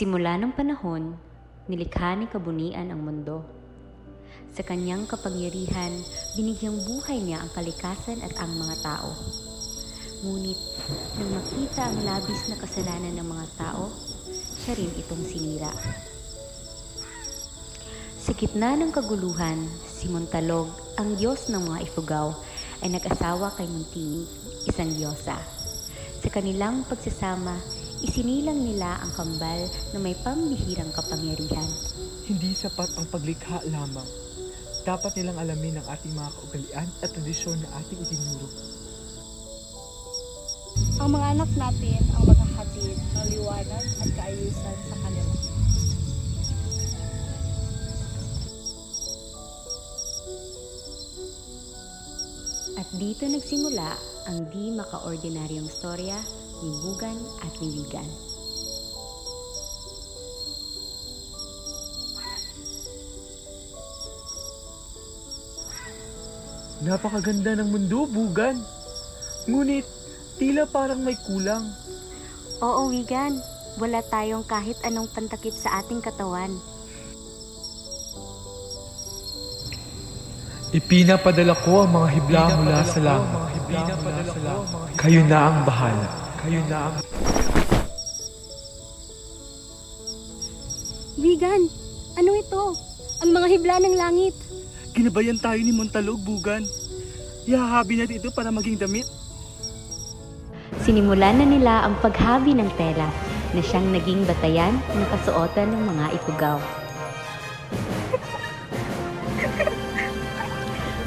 Simula ng panahon, nilikha ni kabunian ang mundo. Sa kanyang kapangyarihan, binigyang buhay niya ang kalikasan at ang mga tao. Ngunit, nang makita ang labis na kasalanan ng mga tao, siya rin itong sinira. Sa gitna ng kaguluhan, si Montalog, ang Diyos ng mga Ifugao, ay nag-asawa kay Montini, isang diyosa. Sa kanilang pagsasama, isinilang nila ang kambal na may pambihirang kapangyarihan. Hindi sapat ang paglikha lamang. Dapat nilang alamin ang ating mga kaugalian at tradisyon na ating itinuro. Ang mga anak natin ang maghahatid ng liwanag at kaayusan sa kanila. At dito nagsimula ang di makaordinaryong storya ni Bugan at ni Wigan. Napakaganda ng mundo, Bugan. Ngunit, tila parang may kulang. Oo, Wigan. Wala tayong kahit anong pantakip sa ating katawan. Ipinapadala ko ang mga hibla mula sa langit. Kayo na ang bahala. Kayo na ang... Vegan! Ano ito? Ang mga hibla ng langit. Ginabayan tayo ni Montalog, Bugan. Ihahabi natin ito para maging damit. Sinimulan na nila ang paghabi ng tela na siyang naging batayan ng kasuotan ng mga ipugaw.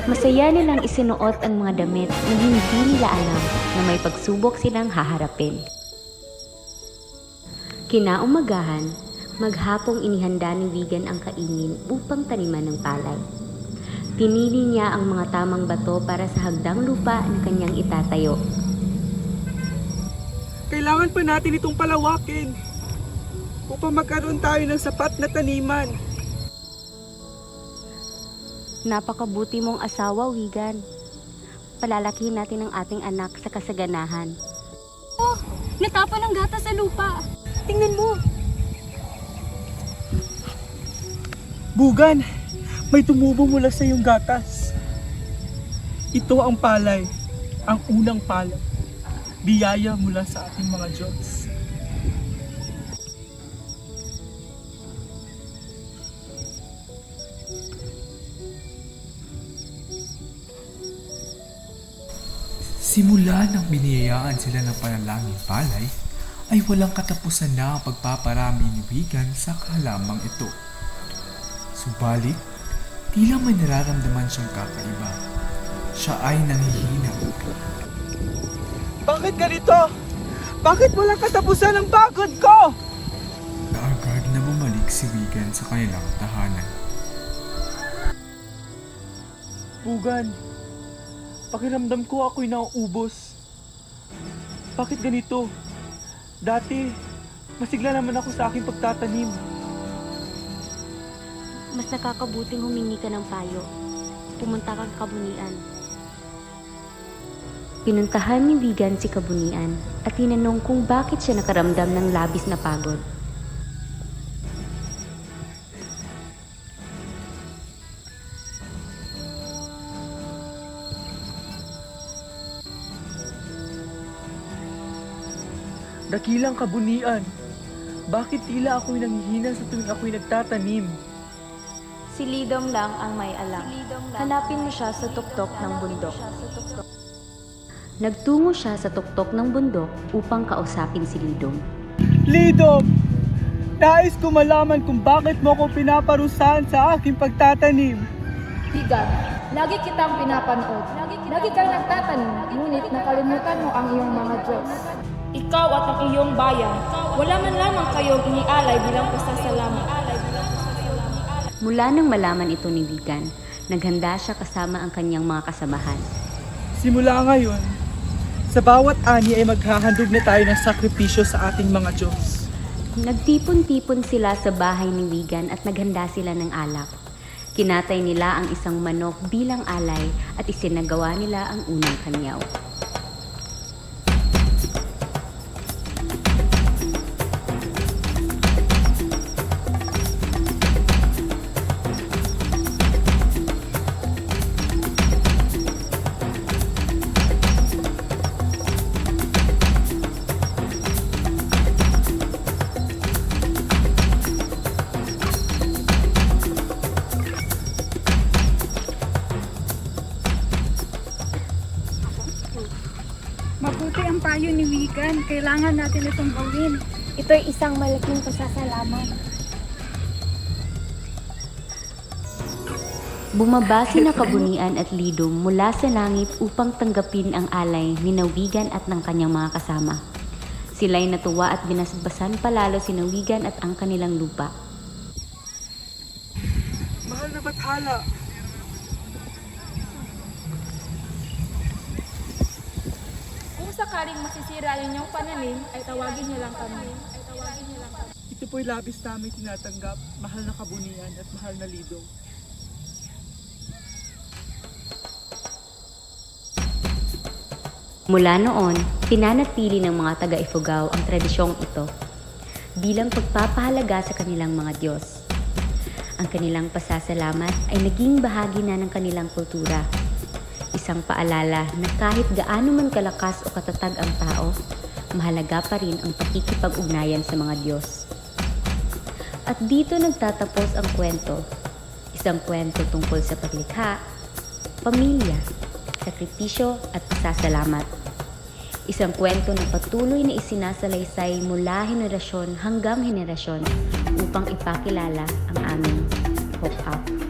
Masaya nilang isinuot ang mga damit na hindi nila alam na may pagsubok silang haharapin. Kinaumagahan, maghapong inihanda ni Wigan ang kainin upang taniman ng palay. Pinili niya ang mga tamang bato para sa hagdang lupa na kanyang itatayo. Kailangan pa natin itong palawakin upang magkaroon tayo ng sapat na taniman. Napakabuti mong asawa, Wigan. Palalakihin natin ang ating anak sa kasaganahan. Oh! Natapa ng gata sa lupa. Tingnan mo! Bugan, may tumubo mula sa iyong gatas. Ito ang palay, ang unang palay. Biyaya mula sa ating mga Diyos. Simula nang biniyayaan sila ng panalangin palay, ay walang katapusan na ang pagpaparami ni Wigan sa kalamang ito. Subalit, tila may nararamdaman siyang kakaiba. Siya ay nanghihina. Bakit ganito? Bakit walang katapusan ang pagod ko? Agad na bumalik si Wigan sa kanilang tahanan. Bugan, pakiramdam ko ako'y nauubos. Bakit ganito? Dati, masigla naman ako sa aking pagtatanim. Mas nakakabuting humingi ka ng payo. Pumunta ka sa kabunian. Pinuntahan ni Wigan si kabunian at tinanong kung bakit siya nakaramdam ng labis na pagod. Dakilang kabunian. Bakit tila ako'y nanghihina sa tuwing ako'y nagtatanim? Si Lidom lang ang may alam. Hanapin mo siya sa tuktok ng bundok. Nagtungo siya sa tuktok ng bundok upang kausapin si Lidong. Lidom! Nais ko malaman kung bakit mo ako pinaparusahan sa aking pagtatanim. Bigan, lagi kitang pinapanood. Lagi kang nagtatanim, ngunit nakalimutan mo ang iyong mga Diyos. Ikaw at ang iyong bayan, wala man lamang kayong inialay bilang pasasalamat. Mula nang malaman ito ni Wigan, naghanda siya kasama ang kanyang mga kasamahan. Simula ngayon, sa bawat ani ay maghahandog na tayo ng sakripisyo sa ating mga Diyos. Nagtipon-tipon sila sa bahay ni Wigan at naghanda sila ng alak. Kinatay nila ang isang manok bilang alay at isinagawa nila ang unang kanyaw. Payo ni Wigan. Kailangan natin itong gawin. Ito'y isang malaking pasasalamat. Bumaba sina Kabunian at Lidong mula sa langit upang tanggapin ang alay ni Nawigan at ng kanyang mga kasama. Sila'y natuwa at binasbasan palalo si Nawigan at ang kanilang lupa. Mahal na bathala, Kung sakaling masisira ang inyong pananim, ay tawagin niyo lang kami. ito po'y labis namin tinatanggap, mahal na kabunian at mahal na lidong. Mula noon, pinanatili ng mga taga-Ifugao ang tradisyong ito bilang pagpapahalaga sa kanilang mga Diyos. Ang kanilang pasasalamat ay naging bahagi na ng kanilang kultura. Isang paalala na kahit gaano man kalakas o katatag ang tao, mahalaga pa rin ang pakikipag-ugnayan sa mga Diyos. At dito nagtatapos ang kwento. Isang kwento tungkol sa paglikha, pamilya, sakripisyo at pasasalamat. Isang kwento na patuloy na isinasalaysay mula henerasyon hanggang henerasyon upang ipakilala ang aming Hope Up.